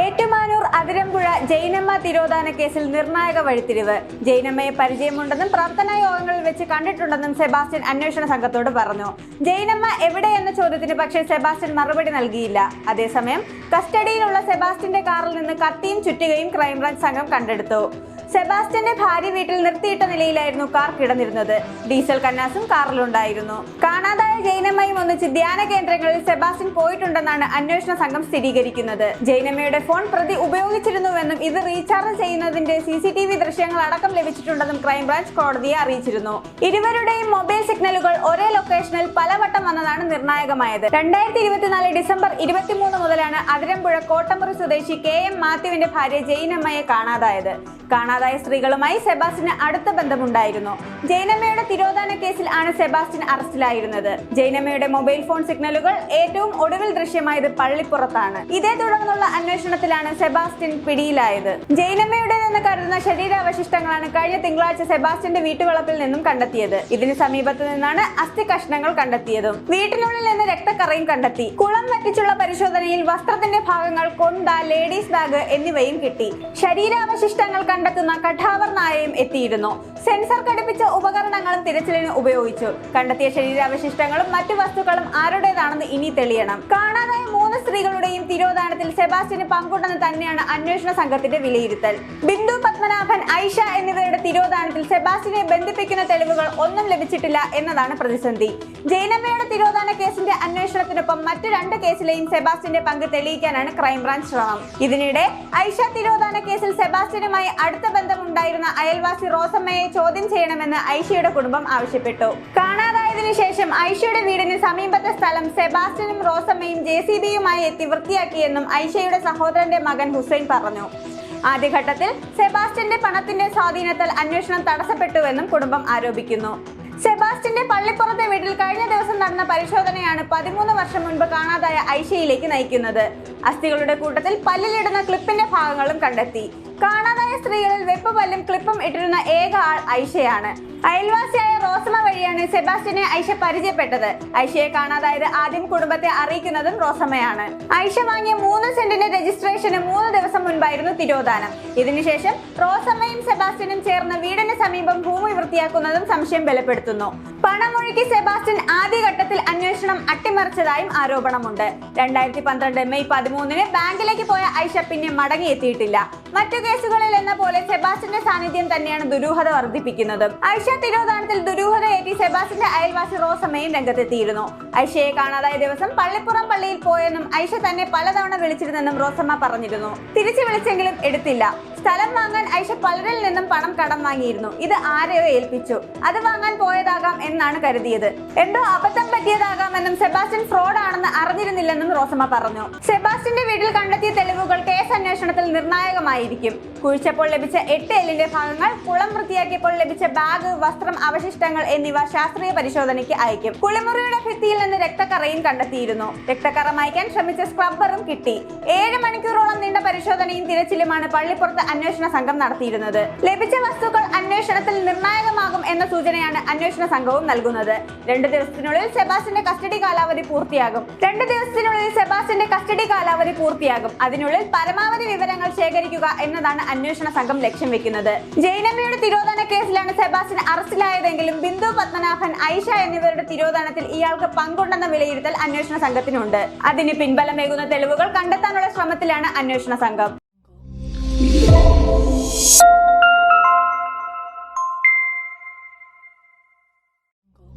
ഏറ്റുമാനൂർ അതിരമ്പുഴ ജൈനമ്മ തിരോധാന കേസിൽ നിർണായക വഴിത്തിരിവ്. ജൈനമ്മയെ പരിചയമുണ്ടെന്നും പ്രാർത്ഥനാ യോഗങ്ങളിൽ വെച്ച് കണ്ടിട്ടുണ്ടെന്നും സെബാസ്റ്റ്യൻ അന്വേഷണ സംഘത്തോട് പറഞ്ഞു. ജൈനമ്മ എവിടെ എന്ന ചോദ്യത്തിന് പക്ഷേ സെബാസ്റ്റ്യൻ മറുപടി നൽകിയില്ല. അതേസമയം കസ്റ്റഡിയിലുള്ള സെബാസ്റ്റ്യന്റെ കാറിൽ നിന്ന് കത്തിയും ചുറ്റുകയും ക്രൈംബ്രാഞ്ച് സംഘം കണ്ടെടുത്തു. സെബാസ്റ്റ്യന്റെ ഭാര്യ വീട്ടിൽ നിർത്തിയിട്ട നിലയിലായിരുന്നു കാർ കിടന്നിരുന്നത്. ഡീസൽ കന്നാസും കാറിലുണ്ടായിരുന്നു. കാണാതായ ജൈനമ്മയും ഒന്നിച്ച് ധ്യാന കേന്ദ്രങ്ങളിൽ സെബാസ്റ്റ്യൻ പോയിട്ടുണ്ടെന്നാണ് അന്വേഷണ സംഘം സ്ഥിരീകരിക്കുന്നത്. ജൈനമ്മയുടെ ഫോൺ പ്രതി ഉപയോഗിച്ചിരുന്നുവെന്നും ഇത് റീചാർജ് ചെയ്യുന്നതിന്റെ സി സി ടി വി ദൃശ്യങ്ങൾ അടക്കം ലഭിച്ചിട്ടുണ്ടെന്നും ക്രൈംബ്രാഞ്ച് കോടതിയെ അറിയിച്ചിരുന്നു. ഇരുവരുടെയും മൊബൈൽ സിഗ്നലുകൾ ഒരേ ലൊക്കേഷനിൽ പലവട്ടം വന്നതാണ് നിർണായകമായത്. രണ്ടായിരത്തി ഇരുപത്തിനാല് ഡിസംബർ ഇരുപത്തിമൂന്ന് മുതലാണ് അതിരമ്പുഴ കോട്ടമുറി സ്വദേശി കെ എം മാത്യുവിന്റെ ഭാര്യ ജൈനമ്മയെ കാണാതായത്. കാണാതായ സ്ത്രീകളുമായി സെബാസ്റ്റിന് അടുത്ത ബന്ധമുണ്ടായിരുന്നു. ജൈനമ്മയുടെ തിരോധാന കേസിൽ ആണ് സെബാസ്റ്റിൻ അറസ്റ്റിലായിരുന്നത്. ജൈനമ്മയുടെ മൊബൈൽ ഫോൺ സിഗ്നലുകൾ ഏറ്റവും ഒടുവിൽ ദൃശ്യമായത് പള്ളിപ്പുറത്താണ്. ഇതേ തുടർന്നുള്ള അന്വേഷണത്തിലാണ് സെബാസ്റ്റിൻ പിടിയിലായത്. ജൈനമ്മയുടേതെന്ന് കരുതുന്ന ശരീരാവശിഷ്ടങ്ങളാണ് കഴിഞ്ഞ തിങ്കളാഴ്ച സെബാസ്റ്റിന്റെ വീട്ടുവളപ്പിൽ നിന്നും കണ്ടെത്തിയത്. ഇതിന് സമീപത്ത് നിന്നാണ് അസ്ഥി കഷ്ണങ്ങൾ കണ്ടെത്തിയതും. വീട്ടിനുള്ളിൽ നിന്ന് രക്തക്കറയും കണ്ടെത്തി. കുളം വറ്റിച്ചുള്ള പരിശോധനയിൽ വസ്ത്രത്തിന്റെ ഭാഗങ്ങൾ കൊണ്ട ലേഡീസ് ബാഗ് എന്നിവയും കിട്ടി. ശരീരാവശിഷ്ടങ്ങൾ കണ്ടെത്തുന്ന കഠാവർ നായയും എത്തിയിരുന്നു. സെൻസർ ഘടിപ്പിച്ച ഉപകരണങ്ങളും തിരച്ചിലിന് ഉപയോഗിച്ചു. കണ്ടെത്തിയ ശരീരാവശിഷ്ടങ്ങളും മറ്റു വസ്തുക്കളും ആരുടേതാണെന്ന് ഇനി തെളിയണം. കാണാതായ മൂന്ന് സ്ത്രീകളുടെയും തിരോധാനത്തിൽ സെബാസ്റ്റ്യന് പങ്കുണ്ടെന്ന് തന്നെയാണ് അന്വേഷണ സംഘത്തിന്റെ വിലയിരുത്തൽ. ബിന്ദു പത്മനാഭൻ ഐഷ എന്നിവരുടെ തിരോധാനത്തിൽ സെബാസ്റ്റ്യനെ ബന്ധിപ്പിക്കുന്ന തെളിവുകൾ ഒന്നും ലഭിച്ചിട്ടില്ല എന്നതാണ് പ്രതിസന്ധി. ജൈനമ്മയുടെ തിരോധാന കേസിന്റെ അന്വേഷണത്തിനൊപ്പം മറ്റു രണ്ട് കേസിലെയും സെബാസ്റ്റ്യന്റെ പങ്ക് തെളിയിക്കാനാണ് ക്രൈംബ്രാഞ്ച് ശ്രമം. ഇതിനിടെ ഐഷ തിരോധാന കേസിൽ സെബാസ്റ്റ്യനുമായി അടുത്ത ബന്ധമുണ്ടായിരുന്ന അയൽവാസി റോസമ്മയെ ചോദ്യം ചെയ്യണമെന്ന് ഐഷയുടെ കുടുംബം ആവശ്യപ്പെട്ടു. കാണാതായതിനു ശേഷം ഐഷയുടെ വീടിന് സമീപത്തെ സ്ഥലം സെബാസ്റ്റ്യനും റോസമ്മയും ജെ സി ബിയുമായി എത്തി വൃത്തിയാക്കിയെന്നും ഐഷയുടെ സഹോദരന്റെ മകൻ ഹുസൈൻ പറഞ്ഞു. ആദ്യഘട്ടത്തിൽ സെബാസ്റ്റ്യന്റെ പണത്തിന്റെ സ്വാധീനത്താൽ അന്വേഷണം തടസ്സപ്പെട്ടുവെന്നും കുടുംബം ആരോപിക്കുന്നു. സെബാസ്റ്റ്യന്റെ പള്ളിപ്പുറത്തെ വീട്ടിൽ കഴിഞ്ഞ ദിവസം നടന്ന പരിശോധനയാണ് പതിമൂന്ന് വർഷം മുൻപ് കാണാതായ ഐഷയിലേക്ക് നയിക്കുന്നത്. അസ്ഥികളുടെ കൂട്ടത്തിൽ പല്ലിലിടുന്ന ക്ലിപ്പിന്റെ ഭാഗങ്ങളും കണ്ടെത്തി. കാണാതായ സ്ത്രീകളിൽ വെപ്പ് പല്ലും ക്ലിപ്പും ഇട്ടിരുന്ന ഏക ആൾ ഐഷയാണ്. അയൽവാസിയായ റോസമ വഴിയാണ് സെബാസ്റ്റിനെ ഐഷ പരിചയപ്പെട്ടത്. ഐഷയെ കാണാതായത് ആദ്യം കുടുംബത്തെ അറിയിക്കുന്നതും റോസമ്മയാണ്. ഐഷ വാങ്ങിയ മൂന്ന് സെന്റിന്റെ രജിസ്ട്രേഷന് മൂന്ന് ദിവസം മുൻപായിരുന്നു തിരോധാനം. ഇതിനുശേഷം റോസമ്മയും സെബാസ്റ്റിനും ചേർന്ന് വീടിന് സമീപം ഭൂമി വൃത്തിയാക്കുന്നതും സംശയം ബലപ്പെടുത്തുന്നു പണമൊഴുക്കി സെബാസ്റ്റ്യൻ ആദ്യഘട്ടത്തിൽ അന്വേഷണം അട്ടിമറിച്ചതായും ആരോപണമുണ്ട്. രണ്ടായിരത്തി പന്ത്രണ്ട് മെയ് പതിമൂന്നിന് ബാങ്കിലേക്ക് പോയ ഐഷ പിന്നെ മടങ്ങിയെത്തിയിട്ടില്ല. മറ്റു കേസുകളിൽ എന്ന പോലെ സെബാസ്റ്റിന്റെ സാന്നിധ്യം തന്നെയാണ് ദുരൂഹത വർദ്ധിപ്പിക്കുന്നത്. ഐഷ തിരോധാനത്തിൽ ദുരൂഹത ഏറ്റി സെബാസ്റ്റിന്റെ അയൽവാസി റോസമ്മയും രംഗത്തെത്തിയിരുന്നു. ഐഷയെ കാണാതായ ദിവസം പള്ളിപ്പുറം പള്ളിയിൽ പോയെന്നും ഐഷ തന്നെ പലതവണ വിളിച്ചിരുന്നെന്നും റോസമ്മ പറഞ്ഞിരുന്നു. തിരിച്ചു വിളിച്ചെങ്കിലും എടുത്തില്ല. സ്ഥലം വാങ്ങാൻ ഐഷ പലരിൽ നിന്നും പണം കടം വാങ്ങിയിരുന്നു. ഇത് ആരെയോ ഏൽപ്പിച്ചു. അത് വാങ്ങാൻ പോയതാകാം എന്നാണ് കരുതിയത്. എന്തോ അബദ്ധം പറ്റിയതാകാമെന്നും സെബാസ്റ്റ്യൻ ഫ്രോഡ് ആണെന്ന് അറിഞ്ഞിരുന്നില്ലെന്നും റോസമ്മ പറഞ്ഞു. സെബാസ്റ്റ്യന്റെ വീട്ടിൽ കണ്ടെത്തിയ തെളിവുകൾ കേസ് അന്വേഷണത്തിൽ നിർണായകമായിരിക്കും. കുഴിച്ചപ്പോൾ ലഭിച്ച എട്ട് എല്ലിന്റെ ഭാഗങ്ങൾ കുളം വൃത്തിയാക്കിയപ്പോൾ ലഭിച്ച ബാഗ് വസ്ത്രം അവശിഷ്ടങ്ങൾ എന്നിവ ശാസ്ത്രീയ പരിശോധനയ്ക്ക് അയക്കും. കുളിമുറിയുടെ ഭിത്തിയിൽ നിന്ന് രക്തക്കറയും കണ്ടെത്തിയിരുന്നു. രക്തക്കറ മായ്ക്കാൻ ശ്രമിച്ച സ്ക്രബ്ബറും കിട്ടി. ഏഴ് മണിക്കൂറോളം നീണ്ട പരിശോധനയും തിരച്ചിലുമാണ് പള്ളിപ്പുറത്ത് അന്വേഷണ സംഘം നടത്തിയിരുന്നത്. ലഭിച്ച വസ്തുക്കൾ അന്വേഷണത്തിൽ നിർണായകമാകും എന്ന സൂചനയാണ് അന്വേഷണ സംഘവും നൽകുന്നത്. രണ്ട് ദിവസത്തിനുള്ളിൽ സെബാസിന്റെ കസ്റ്റഡി കാലാവധി പൂർത്തിയാകും. രണ്ട് ദിവസത്തിനുള്ളിൽ സെബാസിന്റെ കസ്റ്റഡി കാലാവധി പൂർത്തിയാകും. അതിനുള്ളിൽ പരമാവധി വിവരങ്ങൾ ശേഖരിക്കുക എന്നതാണ് അന്വേഷണ സംഘം ലക്ഷ്യം വെക്കുന്നത്. ജൈനമ്മയുടെ തിരോധന കേസിലാണ് സെബാസ്റ്റ്യൻ അറസ്റ്റിലായതെങ്കിലും ബിന്ദു പത്മനാഭൻ ഐഷ എന്നിവരുടെ തിരോധാനത്തിൽ ഇയാൾക്ക് പങ്കുണ്ടെന്ന വിലയിരുത്തൽ അന്വേഷണ സംഘത്തിനുണ്ട്. അതിന് പിൻബലമേകുന്ന തെളിവുകൾ കണ്ടെത്താനുള്ള ശ്രമത്തിലാണ് അന്വേഷണ സംഘം. Shh.